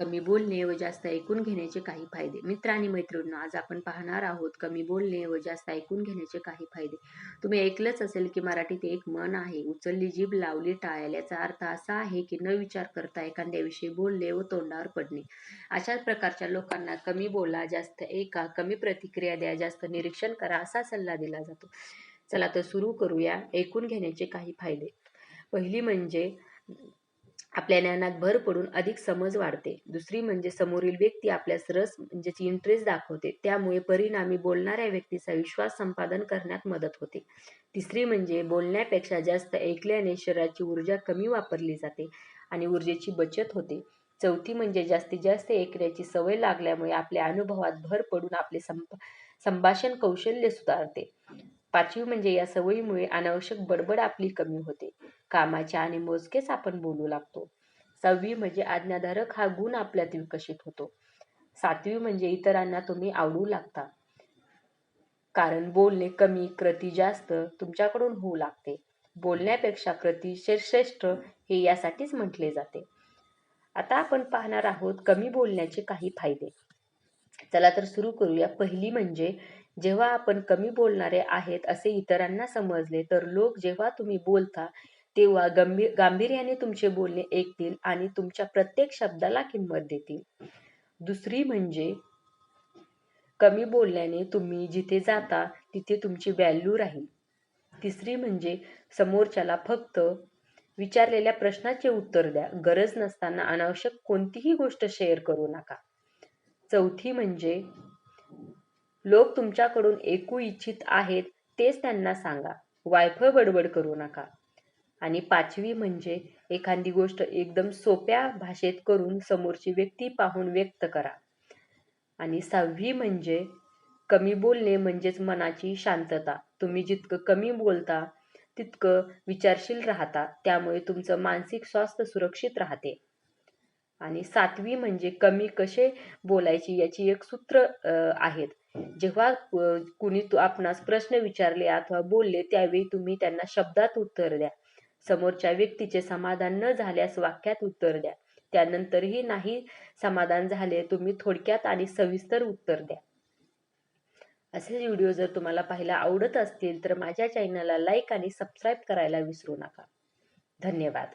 कमी बोलणे व जास्त ऐकून घेण्याचे काही फायदे. मित्र आणि मैत्रिणींनो आज आपण पाहणार आहोत कमी बोलणे व जास्त ऐकून घेण्याचे काही फायदे. तुम्ही ऐकलंच असेल की मराठीत एक मन आहे उचलली जीभ लावली टाळ्याला. याचा अर्थ असा आहे की न विचार करता एखाद्याविषयी बोलले व तोंडावर पडणे. अशाच प्रकारच्या लोकांना कमी बोला जास्त ऐका कमी प्रतिक्रिया द्या जास्त निरीक्षण करा असा सल्ला दिला जातो. चला तर सुरू करूया ऐकून घेण्याचे काही फायदे. पहिली म्हणजे आपल्या ज्ञानात भर पडून अधिक समज वाढते. दुसरी म्हणजे समोरील व्यक्ती आपल्यास रस म्हणजे इंटरेस्ट दाखवते. त्यामुळे परिणामी बोलणाऱ्या व्यक्तीचा विश्वास संपादन करण्यात मदत होते. तिसरी म्हणजे बोलण्यापेक्षा जास्त ऐकल्याने शरीराची ऊर्जा कमी वापरली जाते आणि ऊर्जेची बचत होते. चौथी म्हणजे जास्तीत जास्त ऐकण्याची सवय लागल्यामुळे आपल्या अनुभवात भर पडून आपले संप संभाषण कौशल्य सुधारते. पाचवी म्हणजे या सवयीमुळे अनावश्यक बडबड आपली कमी होते. कामाचे आणि मोजकेच आपण बोलू लागतो. सहावी म्हणजे आज्ञाधारक हा गुण आपल्यात विकसित होतो. सातवी म्हणजे इतरांना तुम्ही आवडू लागता. कारण बोलणे कमी कृती जास्त तुमच्याकडून होऊ लागते. बोलण्यापेक्षा कृती श्रेष्ठ हे यासाठीच म्हटले जाते. आता आपण पाहणार आहोत कमी बोलण्याचे काही फायदे. चला तर सुरू करूया. पहिली म्हणजे जेव्हा आपण कमी बोलणारे आहेत असे इतरांना समजले तर लोक जेव्हा तुम्ही बोलता तेव्हा गंभीर गांभीर्याने तुमचे बोलणे ऐकतील आणि तुमच्या प्रत्येक शब्दाला किंमत देतील. दुसरी म्हणजे कमी बोलल्याने तुम्ही जिथे जाता तिथे तुमची व्हॅल्यू राहील. तिसरी म्हणजे समोरच्याला फक्त विचारलेल्या प्रश्नाचे उत्तर द्या. गरज नसताना अनावश्यक कोणतीही गोष्ट शेअर करू नका. चौथी म्हणजे लोक तुमच्याकडून ऐकू इच्छित आहेत तेच त्यांना सांगा. वायफळ बडबड करू नका. आणि पाचवी म्हणजे एखादी गोष्ट एकदम सोप्या भाषेत करून समोरची व्यक्ती पाहून व्यक्त करा. आणि सहावी म्हणजे कमी बोलणे म्हणजेच मनाची शांतता. तुम्ही जितकं कमी बोलता तितकं विचारशील राहता. त्यामुळे तुमचं मानसिक स्वास्थ्य सुरक्षित राहते. आणि सातवी म्हणजे कमी कसे बोलायची याची एक सूत्र आहेत. जेव्हा कुणी आपणास प्रश्न विचारले अथवा बोलले त्यावेळी तुम्ही त्यांना शब्दात उत्तर द्या. समोरच्या व्यक्तीचे समाधान न झाल्यास वाक्यात उत्तर द्या. त्यानंतरही नाही समाधान झाले तुम्ही थोडक्यात आणि सविस्तर उत्तर द्या. असे व्हिडिओ जर तुम्हाला पाहायला आवडत असतील तर माझ्या चॅनलला लाईक आणि सबस्क्राईब करायला विसरू नका. धन्यवाद.